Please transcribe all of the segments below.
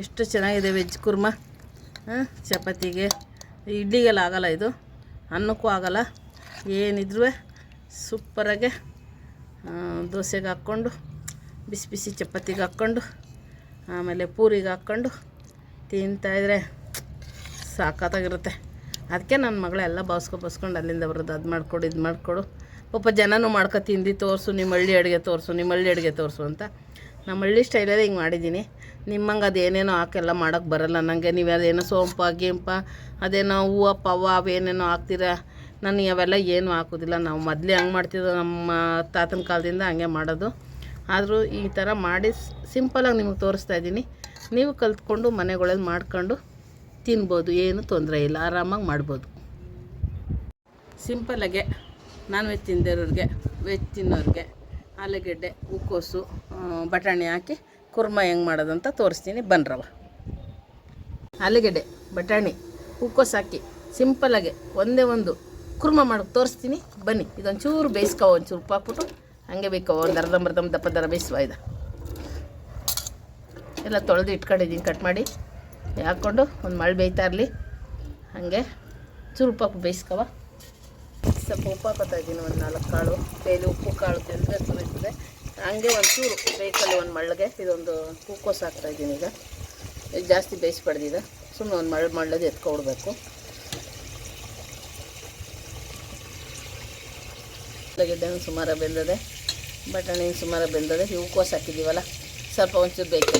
ಎಷ್ಟು ಚೆನ್ನಾಗಿದೆ ವೆಜ್ ಕುರ್ಮ? ಚಪಾತಿಗೆ. ಇಡ್ಲಿಗೆಲ್ಲ ಆಗಲ್ಲ ಇದು. ಅನ್ನಕ್ಕೂ ಆಗಲ್ಲ. ಏನಿದ್ರೂ ಸೂಪರಾಗೆ ದೋಸೆಗೆ ಹಾಕ್ಕೊಂಡು, ಬಿಸಿ ಬಿಸಿ ಚಪಾತಿಗೆ ಹಾಕ್ಕೊಂಡು, ಆಮೇಲೆ ಪೂರಿಗೆ ಹಾಕ್ಕೊಂಡು ತಿಂತಾಯಿದ್ರೆ ಸಾಕತ್ತಾಗಿರುತ್ತೆ ಅದಕ್ಕೆ ನನ್ನ ಮಗಳೆಲ್ಲ ಬಾಸ್ಕೊ ಬಸ್ಕೊಂಡು ಅಲ್ಲಿಂದ ಬರೋದು. ಅದು ಮಾಡಿಕೊಡು, ಇದು ಮಾಡಿಕೊಡು. ಪಾಪ ಜನನೂ ಮಾಡ್ಕೊ ತಿಂದು, ತೋರಿಸು ನಿಮ್ಮ ಹಳ್ಳಿ ಅಡುಗೆ ತೋರಿಸು ನಿಮ್ಮ ಹಳ್ಳಿ ಅಡುಗೆ ತೋರಿಸು ಅಂತ. ನಮ್ಮ ಹಳ್ಳಿ ಸ್ಟೈಲಲ್ಲಿ ಹಿಂಗೆ ಮಾಡಿದ್ದೀನಿ. ನಿಮ್ಮಂಗೆ ಅದೇನೇನೋ ಹಾಕೆಲ್ಲ ಮಾಡೋಕ್ಕೆ ಬರಲ್ಲ. ನನಗೆ ನೀವು ಅದೇನೋ ಸೋಂಪ, ಗೀಂಪ, ಅದೇನೋ ಹೂವು, ಪವ್ವ ಅವೇನೇನೋ ಹಾಕ್ತೀರಾ? ನಾನು ಅವೆಲ್ಲ ಏನೂ ಹಾಕೋದಿಲ್ಲ. ನಾವು ಮೊದಲೇ ಹಂಗೆ ಮಾಡ್ತಿದ್ದೋ ನಮ್ಮ ತಾತನ ಕಾಲದಿಂದ ಹಂಗೆ ಮಾಡೋದು. ಆದರೂ ಈ ಥರ ಮಾಡಿ ಸಿಂಪಲಾಗಿ ನಿಮಗೆ ತೋರಿಸ್ತಾ ಇದ್ದೀನಿ. ನೀವು ಕಲ್ತ್ಕೊಂಡು ಮನೆಗಳಲ್ಲಿ ಮಾಡ್ಕೊಂಡು ತಿನ್ಬೋದು. ಏನು ತೊಂದರೆ ಇಲ್ಲ. ಆರಾಮಾಗಿ ಮಾಡ್ಬೋದು. ಸಿಂಪಲಾಗೆ ನಾನ್ ವೆಜ್ ತಿಂದಿರೋರಿಗೆ, ವೆಜ್ ತಿನ್ನೋರಿಗೆ ಆಲೂಗೆಡ್ಡೆ ಹೂಕೋಸು ಬಟಾಣಿ ಹಾಕಿ ಕುರ್ಮ ಹೆಂಗೆ ಮಾಡೋದಂತ ತೋರಿಸ್ತೀನಿ. ಬನ್ರವ ಆಲೂಗೆಡ್ಡೆ, ಬಟಾಣಿ ಹೂಕೋಸು ಹಾಕಿ ಸಿಂಪಲಾಗೆ ಒಂದೇ ಒಂದು ಕುರ್ಮ ಮಾಡೋಕೆ ತೋರಿಸ್ತೀನಿ. ಬನ್ನಿ, ಇದೊಂಚೂರು ಬೇಯಿಸ್ಕೋ, ಒಂಚೂರು ಹಾಕ್ಬಿಟ್ಟು ಹಾಗೆ ಬೇಕೋ ಒಂದು ಅರ್ಧಂಬರ್ಧಂ ದಪ್ಪ ದರ ಬೇಯಿಸುವ ಇದು. ಎಲ್ಲ ತೊಳೆದು ಇಟ್ಕೊಂಡಿದ್ದೀನಿ, ಕಟ್ ಮಾಡಿ. ಹಾಕ್ಕೊಂಡು ಒಂದು ಮಳೆ ಬೇಯ್ತಾ ಇರಲಿ. ಹಾಗೆ ಚೂರು ಹಾಕಿ ಬೇಯಿಸ್ಕವ ಸ್ವಲ್ಪ ಉಪ್ಪು ಹಾಕೋತಾ ಇದ್ದೀನಿ, ಒಂದು ನಾಲ್ಕು ಕಾಳು. ಬೇಲಿ ಉಪ್ಪು, ಕಾಳು ತಿಂದರೆ ಸುರಿತದೆ. ಹಂಗೆ ಒಂದು ಚೂರು ಬೇಕಲ್ಲಿ ಒಂದು ಮಳ್ಳಗೆ, ಇದೊಂದು ಹೂಕೋಸು ಹಾಕ್ತಾ ಇದ್ದೀನಿ ಈಗ. ಇದು ಜಾಸ್ತಿ ಬೇಯಿಸ್ಬಾರ್ದಿದೆ ಸುಮ್ಮನೆ ಒಂದು ಮಳ್ಳು ಮಳ್ಳದು ಎತ್ಕೊಡ್ಬೇಕು ಗಡ್ಡೆ ಸುಮಾರು ಬೆಂದದೆ, ಬಟಾಣಿ ಸುಮಾರು ಬೆಂದದೆ ಹೂಕೋಸು ಹಾಕಿದ್ದೀವಲ್ಲ, ಸ್ವಲ್ಪ ಒಂಚೂರು ಬೇಕು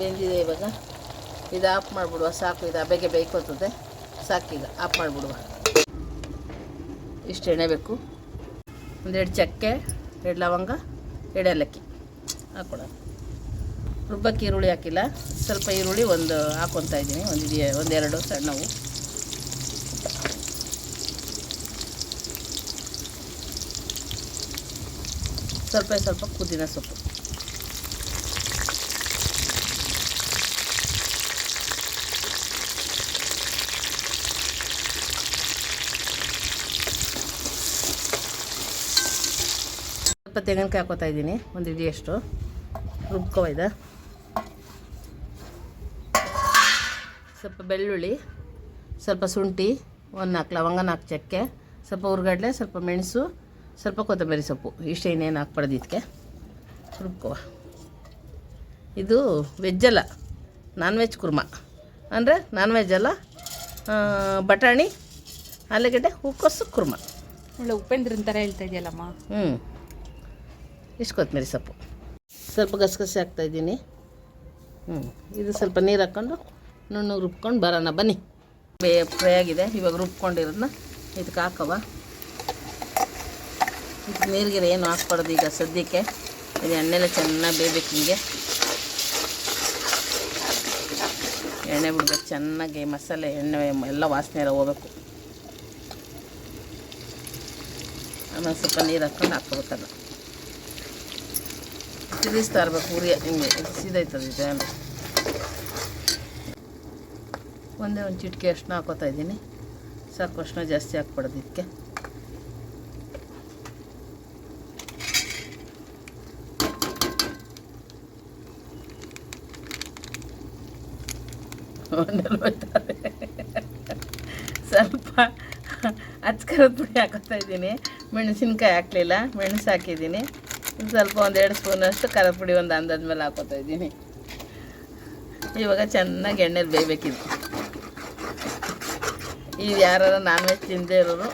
ಬೆಂದಿದೆ ಇವಾಗ. ಇದು ಆಫ್ ಮಾಡಿಬಿಡುವ, ಸಾಕು, ಇದು ಅಬೆಗೆ ಬೇಯ್ಕೋತದೆ. ಸಾಕೀಗ ಆಫ್ ಮಾಡಿಬಿಡುವ. ಇಷ್ಟು ಎಣ್ಣೆ ಬೇಕು. ಒಂದೆರಡು ಚಕ್ಕೆ, ಎರಡು ಲವಂಗ, ಎರಡು ಏಲಕ್ಕಿ ರುಬ್ಬಕ್ಕೆ ಈರುಳ್ಳಿ ಹಾಕಿಲ್ಲ. ಸ್ವಲ್ಪ ಈರುಳ್ಳಿ ಒಂದು ಹಾಕ್ಕೊತಾ ಇದ್ದೀನಿ. ಒಂದು ಒಂದೆರಡು ಸಣ್ಣವು ಸ್ವಲ್ಪ ಸ್ವಲ್ಪ ಪುದೀನ ಸೊಪ್ಪು. ತೆಂಗಿನಕಾಯಿ ಹಾಕೋತಾ ಇದ್ದೀನಿ. ಒಂದು ಇಡಿಯಷ್ಟು. ರುಬ್ಕೋ ಇದೆ ಸ್ವಲ್ಪ ಬೆಳ್ಳುಳ್ಳಿ ಸ್ವಲ್ಪ ಶುಂಠಿ ಒಂದು ನಾಲ್ಕು ಲವಂಗ ನಾಲ್ಕು ಚಕ್ಕೆ ಸ್ವಲ್ಪ ಹುರ್ಗಡ್ಲೆ ಸ್ವಲ್ಪ ಮೆಣಸು ಸ್ವಲ್ಪ ಕೊತ್ತಂಬರಿ ಸೊಪ್ಪು. ಇಷ್ಟು ಇನ್ನೇನು ಹಾಕ್ಬಾರ್ದು ಇದಕ್ಕೆ ರುಬ್ಕೋ ಇದು ವೆಜ್ಜಲ್ಲ ನಾನ್ ವೆಜ್ ಕುರ್ಮ. ಅಂದರೆ ನಾನ್ ವೆಜ್ ಅಲ್ಲ ಬಟಾಣಿ ಆಲೂಗಡ್ಡೆ ಹೂಕೋಸು ಕುರ್ಮ. ಒಳ್ಳೆ ಉಪೇಂದ್ರನ್ ಥರ ಹೇಳ್ತಾ ಇದೆಯಲ್ಲಮ್ಮ. ಹ್ಞೂ ಇಷ್ಟು ಕೊತ್ತಂಬರಿ ಸೊಪ್ಪು. ಸ್ವಲ್ಪ ಗಸಗಸೆ ಹಾಕ್ತಾಯಿದ್ದೀನಿ ಹ್ಞೂ ಇದು ಸ್ವಲ್ಪ ನೀರು ಹಾಕ್ಕೊಂಡು ನುಣ್ಣು ರುಬ್ಕೊಂಡು ಬರೋಣ. ಬನ್ನಿ. ಬೇ, ಫ್ರೈ ಆಗಿದೆ. ಇವಾಗ ರುಬ್ಕೊಂಡಿರೋದನ್ನ ಇದಕ್ಕೆ ಹಾಕವ ಇದು ನೀರಿಗೆ ಏನು ಹಾಕ್ಬಾರ್ದು ಈಗ ಸದ್ಯಕ್ಕೆ. ಇದು ಎಣ್ಣೆಲ್ಲ ಚೆನ್ನಾಗಿ ಬೇಯಬೇಕು ಹಿಂಗೆ ಎಣ್ಣೆ ಬಿಡ್ಬೇಕು ಚೆನ್ನಾಗಿ ಮಸಾಲೆ, ಎಣ್ಣೆ, ಎಲ್ಲ ವಾಸನೆ ಎಲ್ಲ ಹೋಗ್ಬೇಕು. ಆಮೇಲೆ ಸ್ವಲ್ಪ ನೀರು ಹಾಕ್ಕೊಂಡು ಹಾಕ್ಕೋಬೇಕಲ್ಲ ತಿರುಗಿಸ್ತಾ ಇರ್ಬೇಕು ಉರಿ ಹಿಂಗೆ ಸೀದೈತದೆ ಇದು ಎಲ್ಲ ಒಂದೇ ಒಂದು ಚಿಟಿಕೆ ಅಷ್ಟನ್ನ ಹಾಕೋತಾ ಇದ್ದೀನಿ ಸಾಕು ಅಷ್ಟನ್ನ ಜಾಸ್ತಿ ಹಾಕ್ಬಾರ್ದು ಇದಕ್ಕೆ ಒಂದೆಲ್ಲ ಹೋಯ್ತಾರೆ. ಸ್ವಲ್ಪ ಅಚ್ಕರದ ಪುಡಿ ಹಾಕೋತಾ ಇದ್ದೀನಿ ಮೆಣಸಿನ್ಕಾಯಿ ಹಾಕಲಿಲ್ಲ ಮೆಣಸು ಹಾಕಿದ್ದೀನಿ ಸ್ವಲ್ಪ ಒಂದೆರಡು ಸ್ಪೂನಷ್ಟು ಖಾರದ ಪುಡಿ ಒಂದು ಅಂದಾದ ಮೇಲೆ ಹಾಕೋತಾ ಇದ್ದೀನಿ. ಇವಾಗ ಚೆನ್ನಾಗಿ ಎಣ್ಣೆಲಿ ಬೇಯಬೇಕಿದ್ರು ಇದು ಯಾರು ನಾನ್ ವೆಜ್ ತಿಂದೇ ಇರೋರು,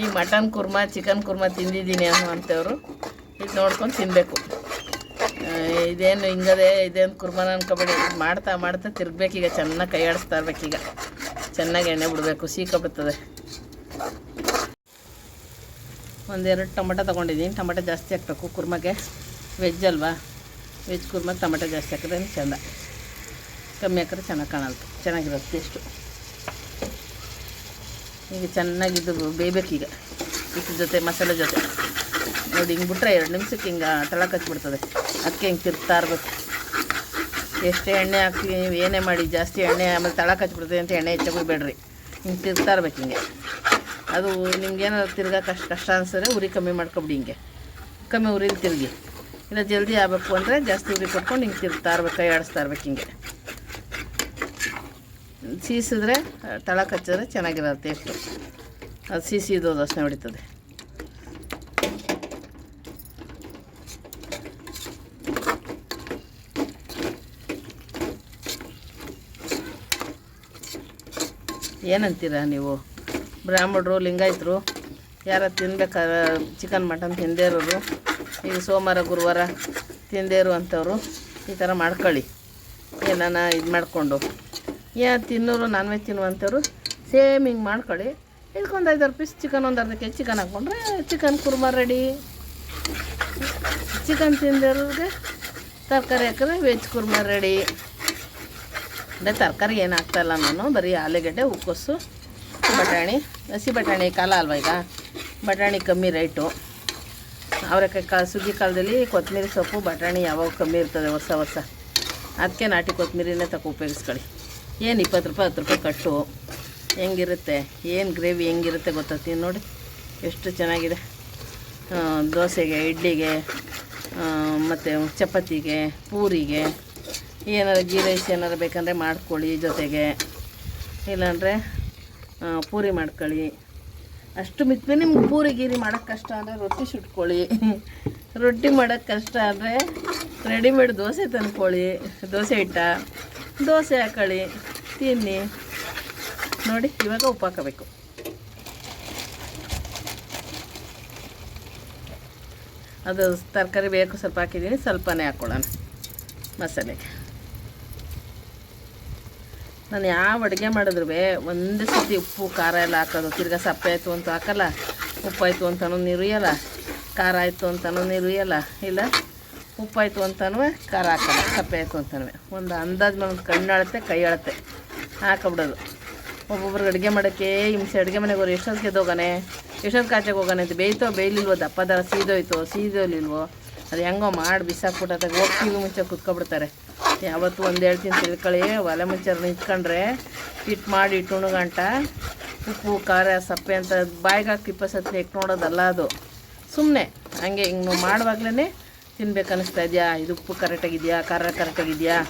ಈ ಮಟನ್ ಕುರ್ಮಾ, ಚಿಕನ್ ಕುರ್ಮಾ ತಿಂದಿದ್ದೀನಿ ಅನ್ನೋ ಅಂಥವ್ರು ಇದು ನೋಡ್ಕೊಂಡು ತಿನ್ನಬೇಕು ಇದೇನು ಹಿಂಗದೇ, ಇದೇನು ಕುರ್ಮಾನ ಅನ್ಕೋಬೇಡಿ ಮಾಡ್ತಾ ಮಾಡ್ತಾ ತಿರ್ಗ್ಬೇಕೀಗ ಚೆನ್ನಾಗಿ ಕೈ ಆಡಿಸ್ತಾ ಇರ್ಬೇಕೀಗ ಚೆನ್ನಾಗಿ ಎಣ್ಣೆ ಬಿಡಬೇಕು ಸೀಕೊಬಿಡ್ತದೆ ಒಂದೆರಡು ಟೊಮಟೊ ತೊಗೊಂಡಿದ್ದೀನಿ. ಟೊಮಟೊ ಜಾಸ್ತಿ ಹಾಕ್ಬೇಕು. ಕುರ್ಮಗೆ ವೆಜ್ ಅಲ್ವಾ? ವೆಜ್ ಕುರ್ಮ, ಟೊಮಟೊ ಜಾಸ್ತಿ ಹಾಕಿದ್ರೆ ಚೆಂದ? ಕಮ್ಮಿ ಹಾಕಿದ್ರೆ ಚೆನ್ನಾಗಿ ಕಾಣಲ್ಲ ಚೆನ್ನಾಗಿರುತ್ತೆ ಟೇಸ್ಟು ಈಗ ಚೆನ್ನಾಗಿದ್ದು ಈಗ. ಇದ್ರ ಜೊತೆ ಮಸಾಲೆ ಜೊತೆ. ನೋಡಿ, ಹಿಂಗೆ ಬಿಟ್ರೆ ಎರಡು ನಿಮಿಷಕ್ಕೆ ಹಿಂಗೆ ತಳಕ್ಕೆ ಹಚ್ಬಿಡ್ತದೆ. ಅದಕ್ಕೆ ಹಿಂಗೆ ತಿರ್ತಾ ಇರಬೇಕು. ಎಷ್ಟು ಎಣ್ಣೆ ಹಾಕಿ ನೀವು ಏನೇ ಮಾಡಿ ಜಾಸ್ತಿ ಎಣ್ಣೆ ಆಮೇಲೆ ತಳಕ್ಕೆ ಹಚ್ಬಿಡ್ತದೆ ಅಂತ ಎಣ್ಣೆ ಹೆಚ್ಚಾಗಿ ಬೇಡ್ರಿ ಹಿಂಗೆ ತಿರ್ತಾ ಇರ್ಬೇಕು ಹಿಂಗೆ. ಅದು ನಿಮ್ಗೇನಾದ್ರು ತಿರ್ಗಾ ಕಷ್ಟ ಕಷ್ಟ ಅನ್ಸಿದ್ರೆ ಉರಿ ಕಮ್ಮಿ ಮಾಡ್ಕೊಬಿಡಿ ಹಿಂಗೆ. ಕಮ್ಮಿ ಉರಿಲಿ ತಿರುಗಿ. ಇಲ್ಲ ಜಲ್ದಿ ಆಗಬೇಕು ಅಂದರೆ ಜಾಸ್ತಿ ಉರಿ ಕೊಟ್ಕೊಂಡು ಹಿಂಗೆ ತಿರ್ತಾ ಇರ್ಬೇಕು ಕೈ ಆಡಿಸ್ತಾ ಇರ್ಬೇಕು ಹಿಂಗೆ. ಸೀಸಿದ್ರೆ ತಳ ಕಚ್ಚಿದ್ರೆ ಚೆನ್ನಾಗಿರೋದು ಟೇಸ್ಟು ಅದು ಸೀಸಿದು ದೋಸೆ ಹೊಡಿತದೆ. ಏನಂತೀರಾ ನೀವು? ಬ್ರಾಹ್ಮಣರು, ಲಿಂಗಾಯಿತರು, ಯಾರ ತಿನ್ಬೇಕಾದ ಚಿಕನ್ ಮಟನ್ ತಿಂದೇ ಇರೋರು, ಈಗ ಸೋಮವಾರ, ಗುರುವಾರ ತಿಂದೇ ಇರುವಂಥವ್ರು ಈ ಥರ ಮಾಡ್ಕೊಳ್ಳಿ. ಏನಾನ ಇದು ಮಾಡಿಕೊಂಡು. ಯಾ ತಿನ್ನೋರು ನಾನ್ ವೆಜ್ ತಿನ್ನುವಂಥವ್ರು ಸೇಮ್ ಹಿಂಗೆ ಮಾಡ್ಕೊಳ್ಳಿ. ಇದಕ್ಕೊಂದು ಐದಾರು ಪೀಸ್ ಚಿಕನ್ ಒಂದು ಅರ್ಧ ಕೆ ಚಿಕನ್ ಹಾಕ್ಕೊಂಡ್ರೆ ಚಿಕನ್ ಕುರ್ಮಾ ರೆಡಿ ಚಿಕನ್ ತಿಂದಿರೋರಿಗೆ ತರಕಾರಿ ಹಾಕಿದ್ರೆ ವೆಜ್ ಕುರ್ಮಾ ರೆಡಿ ಅಂದರೆ ತರಕಾರಿ ಏನು ಹಾಕ್ತಾಯಿಲ್ಲ ನಾನು, ಬರೀ ಆಲೂಗಡ್ಡೆ ಉಕ್ಕೋಸು ಬಟಾಣಿ, ಹಸಿ ಬಟಾಣಿ, ಕಾಲ ಅಲ್ವಾ ಈಗ. ಬಟಾಣಿ ಕಮ್ಮಿ ರೇಟು ಅವರೆಕಾಯಿ ಕಾ, ಸುಗ್ಗಿ ಕಾಲದಲ್ಲಿ ಕೊತ್ತಂಬರಿ ಸೊಪ್ಪು, ಬಟಾಣಿ ಯಾವಾಗ ಕಮ್ಮಿ ಇರ್ತದೆ ಹೊಸ ಹೊಸ. ಅದಕ್ಕೆ ನಾಟಿ ಕೊತ್ತಂಬರಿನೇ ತಗೋ ಉಪಯೋಗಿಸ್ಕೊಳ್ಳಿ. ಏನು ಇಪ್ಪತ್ತು ರೂಪಾಯಿ, ಹತ್ತು ರೂಪಾಯಿ ಕಟ್ಟು. ಹೆಂಗಿರುತ್ತೆ, ಏನು ಗ್ರೇವಿ ಹೆಂಗಿರುತ್ತೆ ಗೊತ್ತಾಗ್ತೀನಿ ನೋಡಿ. ಎಷ್ಟು ಚೆನ್ನಾಗಿದೆ. ದೋಸೆಗೆ, ಇಡ್ಲಿಗೆ ಮತ್ತು ಚಪಾತಿಗೆ, ಪೂರಿಗೆ. ಏನಾರು ಗೀ ರೈಸ್ ಏನಾರು ಬೇಕಂದರೆ ಮಾಡ್ಕೊಳ್ಳಿ ಜೊತೆಗೆ. ಇಲ್ಲಾಂದರೆ ಪೂರಿ ಮಾಡ್ಕೊಳ್ಳಿ. ಅಷ್ಟು ಮಿಕ್ಮೆ ನಿಮ್ಗೆ ಪೂರಿ ಗೀರಿ ಮಾಡೋಕ್ಕೆ ಕಷ್ಟ ಅಂದರೆ ರೊಟ್ಟಿ ಸುಟ್ಕೊಳ್ಳಿ. ರೊಟ್ಟಿ ಮಾಡೋಕ್ಕೆ ಕಷ್ಟ ಅಂದರೆ ರೆಡಿಮೇಡ್ ದೋಸೆ ತಂದ್ಕೊಳ್ಳಿ. ದೋಸೆ ಹಿಟ್ಟ. ದೋಸೆ ಹಾಕೊಳ್ಳಿ. ತಿನ್ನಿ. ನೋಡಿ, ಇವಾಗ ಉಪ್ಪು ಹಾಕಬೇಕು. ಅದು ತರಕಾರಿ ಬೇಕು, ಸ್ವಲ್ಪ ಹಾಕಿದ್ದೀನಿ, ಸ್ವಲ್ಪನೇ ಹಾಕ್ಕೊಳ್ಳೋಣ ಮಸಾಲೆಗೆ. ನಾನು ಯಾವ ಅಡುಗೆ ಮಾಡಿದ್ರು ಒಂದೇ ಸತಿ ಉಪ್ಪು, ಖಾರ ಎಲ್ಲ ಹಾಕೋದು. ತಿರ್ಗಾ ಸಪ್ಪೆ ಆಯಿತು ಅಂತ ಹಾಕಲ್ಲ ಉಪ್ಪು ಆಯಿತು ನೀರುಯಲ್ಲ ನೀರು ಖಾರ ಆಯಿತು ಅಂತಲೂ ನೀರುಯಲ್ಲ ಇಲ್ಲ? ಉಪ್ಪಾಯಿತು ಅಂತನೂ ಖಾರ ಹಾಕಲ್ಲ, ಸಪ್ಪೆ ಆಯಿತು ಅಂತನೂ. ಒಂದು ಅಂದಾಜು ಒಂದು ಕಣ್ಣು ಅಳತೆ, ಕೈ ಅಳತೆ ಹಾಕಬಿಡೋದು. ಒಬ್ಬೊಬ್ರಿಗೆ ಅಡುಗೆ ಮಾಡೋಕ್ಕೆ, ಹಿಂಸೆ ಅಡುಗೆ ಮನೆಗೆ ಹೋಗಿ ಎಷ್ಟೊತ್ತಿಗೆ ಎದ್ದೋಗಾನೆ ಎಷ್ಟೊತ್ತು ಕಾಚೆಗೆ ಹೋಗಾನೆ ಅಂತ ಬೇಯ್ತೋ ಬೇಯ್ಲಿಲ್ವೋ, ದಪ್ಪ ದರ ಸೀದೋಯ್ತೋ ಸೀದೋಲಿಲ್ವೋ ಅದು ಹೆಂಗೋ ಮಾಡಿ ಬಿಸಾಕ್ಬಿಟ್ಟಾಗ ಹೋಗ್ತೀವಿ ಮುಂಚೆ ಕುತ್ಕೊಬಿಡ್ತಾರೆ. ಯಾವತ್ತು ಒಂದು ಹೇಳ್ತೀನಿ ತಿಳ್ಕೊಳ್ಳಿ. ಒಲೆ ಮುಂಚೆ ಇಟ್ಕೊಂಡ್ರೆ ಹಿಟ್ಟು ಮಾಡಿ ಇಟ್ಟು ಗಂಟ. ಉಪ್ಪು, ಖಾರ, ಸಪ್ಪೆ ಅಂತ ಬಾಯಿಗೆ ಹಾಕಿ ಇಪ್ಪತ್ತು ಇಟ್ಟು ನೋಡೋದಲ್ಲ ಅದು. ಸುಮ್ಮನೆ ಹಂಗೆ ಹಿಂಗೆ ಮಾಡುವಾಗ್ಲೇ ತಿನ್ಬೇಕು ಅನ್ನಿಸ್ತಾ ಇದೆಯಾ? ಇದು ಉಪ್ಪು ಕರೆಕ್ಟಾಗಿದೆಯಾ ಖಾರ ಕರೆಕ್ಟಾಗಿದೆಯಾ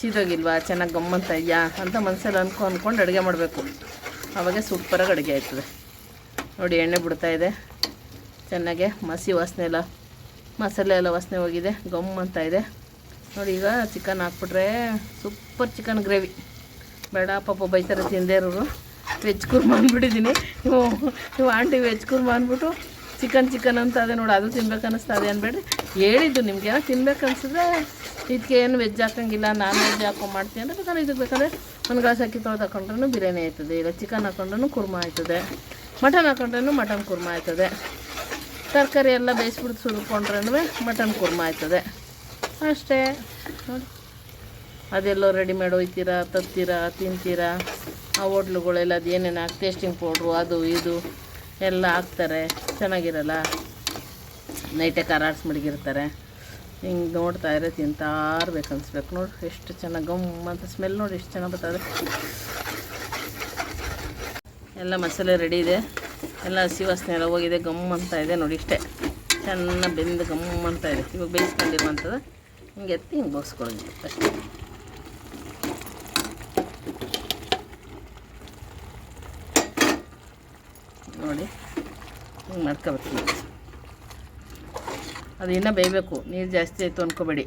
ಸೀದೋಗಿಲ್ವಾ ಚೆನ್ನಾಗಿ ಗಮ್ಮಂತ ಇದೆಯಾ? ಅಂತ ಮನಸ್ಸಲ್ಲಿ ಅನ್ಕೊ ಅಂದ್ಕೊಂಡು ಅಡುಗೆ ಮಾಡಬೇಕು. ಆವಾಗ ಸೂಪರಾಗಿ ಅಡುಗೆ ಆಯ್ತದೆ. ನೋಡಿ, ಎಣ್ಣೆ ಬಿಡ್ತಾ ಇದೆ. ಚೆನ್ನಾಗೆ ಮಸಿ ವಾಸನೆ ಎಲ್ಲ. ಮಸಾಲೆ ಎಲ್ಲ ವಾಸನೆ ಹೋಗಿದೆ. ಗಮ್ ಅಂತ ಇದೆ. ನೋಡಿ ಈಗ ಚಿಕನ್ ಹಾಕ್ಬಿಟ್ರೆ ಸೂಪರ್ ಚಿಕನ್ ಗ್ರೇವಿ ಬೇಡ, ಪಾಪ ಬೈತಾರೆ ತಿಂದೇ ಇರೋರು ವೆಜ್ ಕುರ್ಮ ಅಂದ್ಬಿಟ್ಟಿದ್ದೀನಿ ನೀವು ನೀವು ಆಂಟಿ ವೆಜ್ ಕುರ್ಮಾ ಅಂದ್ಬಿಟ್ಟು ಚಿಕನ್ ಚಿಕನ್ ಅಂತ ಅದೇ ನೋಡಿ, ಅದು ತಿನ್ಬೇಕು ಅನ್ನಿಸ್ತಾ ಅನ್ಬೇಡ್ರಿ ಹೇಳಿದ್ದು ನಿಮ್ಗೆ. ಏನೋ ತಿನ್ಬೇಕು ಅನ್ಸಿದ್ರೆ ಇದಕ್ಕೆ ಏನು ವೆಜ್ ಹಾಕೋಂಗಿಲ್ಲ ನಾನ್ ವೆಜ್ ಹಾಕೊಂಡು ಮಾಡ್ತೀನಿ ಅಂದರೆ ಬೇಕಾದ್ರೆ ಇದಕ್ಕೆ ಬೇಕಾದ್ರೆ ಒಂದು ಗ್ಲಾಸ್ ಅಕ್ಕಿ ತೊಳೆದು ಹಾಕೊಂಡ್ರೂ ಬಿರಿಯಾನಿ ಆಯ್ತದೆ. ಇಲ್ಲ ಚಿಕನ್ ಹಾಕೊಂಡ್ರೂ ಕುರ್ಮಾ ಆಯ್ತದೆ. ಮಟನ್ ಹಾಕೊಂಡ್ರೂ ಮಟನ್ ಕುರ್ಮಾ ಆಯ್ತದೆ. ತರಕಾರಿ ಎಲ್ಲ ಬೇಯಿಸ್ಬಿಟ್ಟು ಸುರ್ಕೊಂಡ್ರೂ ಮಟನ್ ಕುರ್ಮಾ ಆಯ್ತದೆ. ಅಷ್ಟೇ. ನೋಡಿ. ಅದೆಲ್ಲೋ ರೆಡಿಮೇಡ್ ಒಯ್ತೀರಾ, ತತ್ತೀರಾ, ತಿಂತೀರಾ? ಆ ಹೋಟ್ಲುಗಳೆಲ್ಲ ಅದು ಏನೇನು ಹಾಕಿ ಟೇಸ್ಟಿಂಗ್ ಪೌಡ್ರು ಅದು, ಇದು ಎಲ್ಲ ಹಾಕ್ತಾರೆ. ಚೆನ್ನಾಗಿರಲ್ಲ? ನೈಟೇ ಖಾರ ಮಡಗಿರ್ತಾರೆ. ಹಿಂಗೆ ನೋಡ್ತಾ ಇರೋ ತಿಂತಾ ಇರ್ಬೇಕು ಅನ್ಸ್ಬೇಕು. ನೋಡಿ, ಎಷ್ಟು ಚೆನ್ನಾಗಿ ಗಮ್ ಅಂತ ಸ್ಮೆಲ್ ನೋಡಿ, ಎಷ್ಟು ಚೆನ್ನಾಗಿ ಬರ್ತದೆ. ಎಲ್ಲ ಮಸಾಲೆ ರೆಡಿ ಇದೆ. ಎಲ್ಲ ಹಸಿ ವಾಸನೆ ಎಲ್ಲ ಹೋಗಿದೆ. ಗಮ್ ಅಂತ ಇದೆ ನೋಡಿ ಇಷ್ಟೇ. ಚೆನ್ನಾಗಿ ಬೆಂದು ಗಮ್ ಅಂತ ಇದೆ. ಇವಾಗ ಬೇಯಿಸ್ಕೊಂಡಿರುವಂಥದ್ದು. ಹಿಂಗೆ ಎತ್ತಿ ಹಿಂಗೆ ಬೋಸ್ಕೊಳ್ಳೋದು ಅಷ್ಟೇ. ನೋಡಿ, ಹಿಂಗೆ ಮಾಡ್ಕೋಬೇಕು ಅದು ಇನ್ನೂ ಬೇಯಬೇಕು. ನೀರು ಜಾಸ್ತಿ ಆಯಿತು ಅಂದ್ಕೋಬೇಡಿ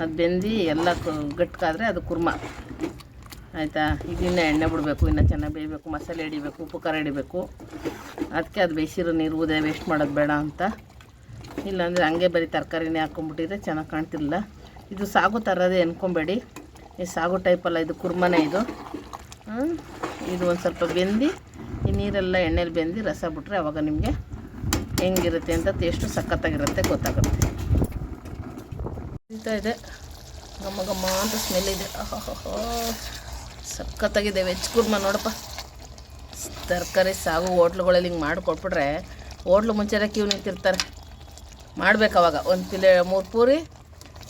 ಅದು ಬೆಂದು ಎಲ್ಲ ಗಟ್ಕಾದ್ರೆ ಅದು ಕುರ್ಮ. ಆಯಿತಾ? ಈಗ ಇನ್ನೂ ಎಣ್ಣೆ ಬಿಡಬೇಕು, ಇನ್ನೂ ಚೆನ್ನಾಗಿ ಬೇಯಬೇಕು, ಮಸಾಲೆ ಹಿಡಿಬೇಕು, ಉಪ್ಪು ಖಾರ ಹಿಡಿಬೇಕು. ಅದಕ್ಕೆ ಅದು ಬೇಯಿಸಿರೋ ನೀರು ಉದೇ ವೇಸ್ಟ್ ಮಾಡೋದು ಬೇಡ ಅಂತ ಇಲ್ಲಾಂದರೆ ಹಂಗೆ ಬರೀ ತರಕಾರಿನೇ ಹಾಕ್ಕೊಂಬಿಟ್ಟಿದ್ರೆ ಚೆನ್ನಾಗಿ ಕಾಣ್ತಿರಲಿಲ್ಲ. ಇದು ಸಾಗು ತರೋದೇ ಅನ್ಕೊಬೇಡಿ. ಈ ಸಾಗು ಟೈಪಲ್ಲ ಇದು ಕುರ್ಮನೆ ಇದು? ಇದು ಒಂದು ಸ್ವಲ್ಪ ಬೆಂದು, ಈ ನೀರೆಲ್ಲ ಎಣ್ಣೆಲಿ ಬೆಂದು ರಸ ಬಿಟ್ಟರೆ ಅವಾಗ ನಿಮಗೆ ಹೆಂಗಿರುತ್ತೆ ಅಂತ ಟೇಸ್ಟು ಸಖತ್ತಾಗಿರುತ್ತೆ, ಗೊತ್ತಾಗುತ್ತೆ. ಕುದೀತಾ ಇದೆ. ಘಮ ಗಮ್ಮ ಅಂತ ಸ್ಮೆಲ್ ಇದೆ. ಸಖತ್ತಾಗಿದೆ, ವೆಜ್ ಕುರ್ಮ ನೋಡಪ್ಪ. ತರಕಾರಿ ಸಾಗು ಹೋಟ್ಲುಗಳಲ್ಲಿ ಹಿಂಗೆ ಮಾಡಿಕೊಟ್ಬಿಟ್ರೆ ಹೋಟ್ಲು ಮುಂಚೆನೇ ಕ್ಯೂ ನಿಂತಿರ್ತಾರೆ. ಮಾಡ್ಬೇಕು ಅವಾಗ. ಒಂದು ಪಿಲೆ ಮೂರು ಪೂರಿ,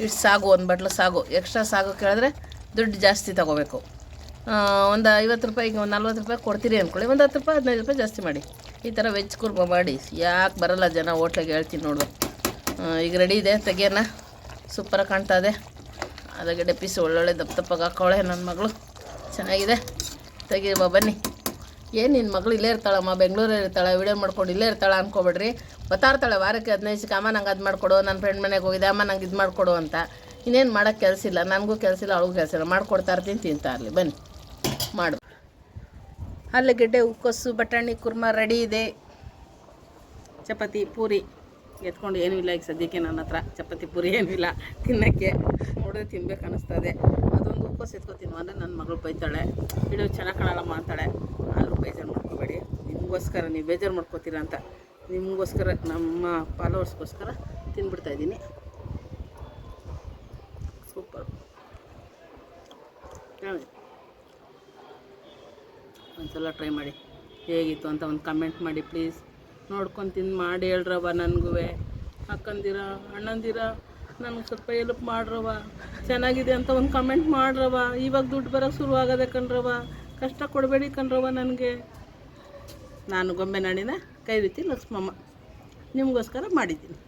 ಇಷ್ಟು ಸಾಗು, ಒಂದು ಬಟ್ಲು ಸಾಗು. ಎಕ್ಸ್ಟ್ರಾ ಸಾಗು ಕೇಳಿದ್ರೆ ದುಡ್ಡು ಜಾಸ್ತಿ ತಗೋಬೇಕು. ಒಂದು ಐವತ್ತು ರೂಪಾಯಿಗೆ ಒಂದು ನಲ್ವತ್ತು ರೂಪಾಯಿ ಕೊಡ್ತೀರಿ ಅಂದ್ಕೊಳ್ಳಿ ಒಂದು ಹತ್ತು ರೂಪಾಯಿ, ಹದಿನೈದು ರೂಪಾಯಿ ಜಾಸ್ತಿ ಮಾಡಿ. ಈ ಥರ ವೆಜ್ ಕುರ್ಮ ಮಾಡಿ. ಯಾಕೆ ಬರಲ್ಲ ಜನ ಹೋಟ್ಲಿಗೆ ಹೇಳ್ತೀನಿ ನೋಡು. ಈಗ ರೆಡಿ ಇದೆ, ತೆಗಿಯೋಣ. ಸೂಪರಾಗಿ ಕಾಣ್ತಾ ಇದೆ. ಅದಕ್ಕೆ ಪೀಸ್ ಒಳ್ಳೊಳ್ಳೆ ದಪ್ಪ ದಪ್ಪಗೆ ಹಾಕ್ಕೊಳ್ಳೆ ನನ್ನ ಮಗಳು. ಚೆನ್ನಾಗಿದೆ. ತೆಗಿರುವ ಬನ್ನಿ. ಏನು ನಿನ್ನ ಮಗಳು ಇಲ್ಲೇ ಇರ್ತಾಳಮ್ಮ? ಬೆಂಗಳೂರಲ್ಲಿ ಇರ್ತಾಳೆ ವೀಡಿಯೋ ಮಾಡ್ಕೊಂಡು ಇಲ್ಲೇ ಇರ್ತಾಳೆ ಅನ್ಕೋಬೇಡ್ರಿ. ಇರ್ತಾಳೆ ವಾರಕ್ಕೆ ಹದಿನೈದು ಸಿಕ್ಕ ಅಮ್ಮ, ನಂಗೆ ಅದು ಮಾಡಿಕೊಡು ನನ್ನ ಫ್ರೆಂಡ್ ಮನೆಗೆ ಹೋಗಿದೆ, ಅಮ್ಮ, ನಂಗೆ ಇದು ಮಾಡಿಕೊಡು ಅಂತ. ಇನ್ನೇನು ಮಾಡೋಕ್ಕೆ ಕೆಲಸ ಇಲ್ಲ, ನನಗೂ ಕೆಲಸ ಇಲ್ಲ, ಅವಳಿಗೂ ಕೆಲಸ ಇಲ್ಲ. ಮಾಡ್ಕೊಡ್ತಾ ಇರ್ತೀನಿ, ತಿಂತಾ ಇರಲಿ. ಬನ್ನಿ. ಮಾಡು. ಆಲೂಗೆಡ್ಡೆ ಉಕ್ಕೋಸು ಬಟಾಣಿ, ಕುರ್ಮ ರೆಡಿ ಇದೆ. ಚಪಾತಿ, ಪೂರಿ. ಎತ್ಕೊಂಡು ಏನೂ ಇಲ್ಲ ಈಗ ಸದ್ಯಕ್ಕೆ ನನ್ನ ಹತ್ರ. ಚಪಾತಿ, ಪೂರಿ ಏನೂ ಇಲ್ಲ. ತಿನ್ನೋಕ್ಕೆ ನೋಡಿದ್ರೆ ತಿನ್ಬೇಕು ಅನ್ನಿಸ್ತದೆ ಅದೊಂದು ಉಪ್ಪಸ್ ಎತ್ಕೊತೀನಿ ಅಂದರೆ ನನ್ನ ಮಗಳು ಬೈತಾಳೆ. ಇಡೋ, ಚೆನ್ನಾಗಿ ಕಾಣಲ್ಲಮ್ಮ ಅಂತಾಳೆ. ಆದರೂ ಬೇಜಾರು ಮಾಡ್ಕೋಬೇಡಿ. ನಿಮಗೋಸ್ಕರ ನೀವು ಬೇಜಾರು ಮಾಡ್ಕೋತೀರ ಅಂತ. ನಿಮಗೋಸ್ಕರ, ನಮ್ಮ ಫಾಲೋವರ್ಸ್ಗೋಸ್ಕರ ತಿನ್ಬಿಡ್ತಾ ಇದ್ದೀನಿ. ಸೂಪರ್. ಒಂದ್ಸಲ ಟ್ರೈ ಮಾಡಿ. ಹೇಗಿತ್ತು ಅಂತ ಒಂದು ಕಮೆಂಟ್ ಮಾಡಿ ಪ್ಲೀಸ್. ನೋಡ್ಕೊಂಡು ತಿಂದು ಮಾಡಿ ಹೇಳ್ರವ ನನಗೂ ಅಕ್ಕಂದಿರ, ಅಣ್ಣಂದಿರ, ನನಗೆ ಸ್ವಲ್ಪ ಹೆಲ್ಪ್ ಮಾಡ್ರವ ಚೆನ್ನಾಗಿದೆ ಅಂತ ಒಂದು ಕಮೆಂಟ್ ಮಾಡ್ರವ ಇವಾಗ ದುಡ್ಡು ಬರೋಕ್ಕೆ ಶುರು ಆಗೋದೆ ಕಣ್ರವ ಕಷ್ಟ ಕೊಡಬೇಡಿ ಕಣ್ರವ ನನಗೆ. ನಾನು ಗೊಂಬೆ ನಾಡಿನ ಕೈ ರೀತಿ ಲಕ್ಷ್ಮಮ್ಮ. ನಿಮಗೋಸ್ಕರ ಮಾಡಿದ್ದೀನಿ.